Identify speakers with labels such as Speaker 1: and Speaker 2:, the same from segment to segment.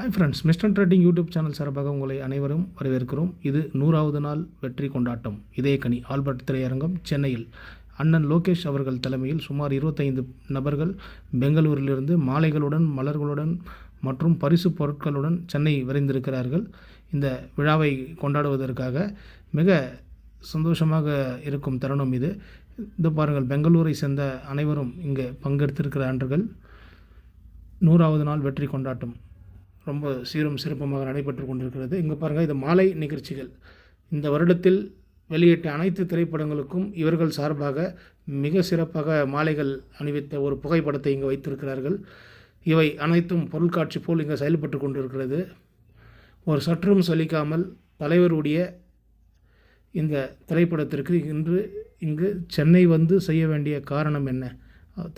Speaker 1: Hi friends mister trading YouTube channel சார்பாக உங்களை அனைவரும் வரவேற்கிறோம். இது நூறாவது நாள் வெற்றி கொண்டாட்டம். இதயக்கனி ஆல்பர்ட் திரையரங்கம் சென்னையில். அண்ணன் லோகேஷ் அவர்கள் தலைமையில் சுமார் இருபத்தைந்து நபர்கள் பெங்களூரிலிருந்து மாலைகளுடன் மலர்களுடன் மற்றும் பரிசு பொருட்களுடன் சென்னை விரைந்திருக்கிறார்கள். இந்த விழாவை கொண்டாடுவதற்காக மிக சந்தோஷமாக இருக்கும் தருணம் இது. இது பாருங்கள் பெங்களூரை சேர்ந்த அனைவரும் இங்கே பங்கெடுத்திருக்கிறார்கள். நூறாவது நாள் வெற்றி கொண்டாட்டம். ரொம்ப சீரும் சிறப்புமாக நடைபெற்று கொண்டிருக்கிறது. இங்கே பாருங்கள் இது மாலை நிகழ்ச்சிகள். இந்த வருடத்தில் வெளியிட்ட அனைத்து திரைப்படங்களுக்கும் இவர்கள் சார்பாக மிக சிறப்பாக மாலைகள் அணிவித்த ஒரு புகைப்படத்தை இங்கே வைத்திருக்கிறார்கள். இவை அனைத்தும் பொருட்காட்சி போல் இங்கே செயல்பட்டு கொண்டிருக்கிறது. ஒரு சற்றும் சலிக்காமல் தலைவருடைய இந்த திரைப்படத்திற்கு இன்று இங்கு சென்னை வந்து செய்ய வேண்டிய காரணம் என்ன?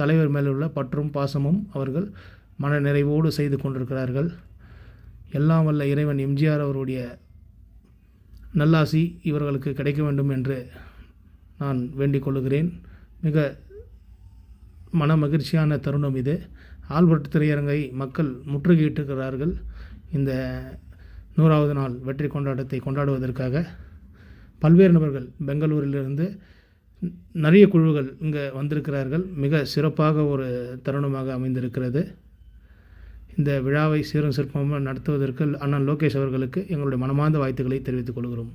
Speaker 1: தலைவர் மேலுள்ள பற்றும் பாசமும் அவர்கள் மன நிறைவோடு செய்து கொண்டிருக்கிறார்கள். எல்லாம் வல்ல இறைவன் எம்ஜிஆர் அவருடைய நல்லாசி இவர்களுக்கு கிடைக்க வேண்டும் என்று நான் வேண்டிக் கொள்கிறேன் மிக மன மகிழ்ச்சியான தருணம் இது. ஆல்பர்ட் திரையரங்கை மக்கள் முற்றுகையிட்டிருக்கிறார்கள். இந்த நூறாவது நாள் வெற்றி கொண்டாட்டத்தை கொண்டாடுவதற்காக பல்வேறு நபர்கள் பெங்களூரிலிருந்து நிறைய குழுக்கள் இங்கே வந்திருக்கிறார்கள். மிக சிறப்பாக ஒரு தருணமாக அமைந்திருக்கிறது. இந்த விழாவை சீரும் சிற்பமாக நடத்துவதற்கு அண்ணன் லோகேஷ் அவர்களுக்கு எங்களுடைய மனமார்ந்த வாழ்த்துக்களை தெரிவித்துக் கொள்கிறோம்.